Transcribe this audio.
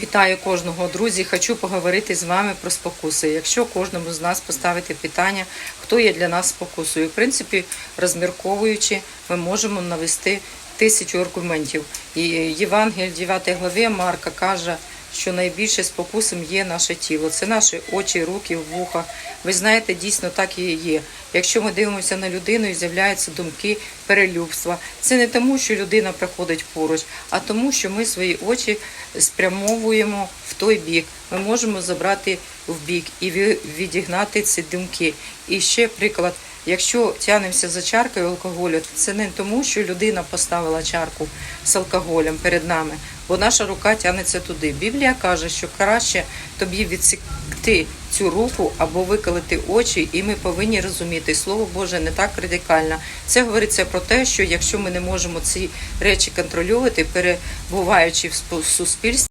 Вітаю кожного, друзі. Хочу поговорити з вами про спокуси. Якщо кожному з нас поставити питання, хто є для нас спокусою, в принципі, розмірковуючи, ми можемо навести тисячу аргументів. І Євангель 9 главі Марка каже, що найбільше спокусом є наше тіло. Це наші очі, руки, вуха. Ви знаєте, дійсно так і є. Якщо ми дивимося на людину і з'являються думки перелюбства, це не тому, що людина приходить поруч, а тому, що ми свої очі спрямовуємо в той бік. Ми можемо забрати в бік і ві- відігнати ці думки. І ще приклад. Якщо тянемося за чаркою алкоголю, то це не тому, що людина поставила чарку з алкоголем перед нами, бо наша рука тягнеться туди. Біблія каже, що краще тобі відсікти цю руку або виколити очі, і ми повинні розуміти, слово Боже не так радикально. Це говориться про те, що якщо ми не можемо ці речі контролювати, перебуваючи в суспільстві.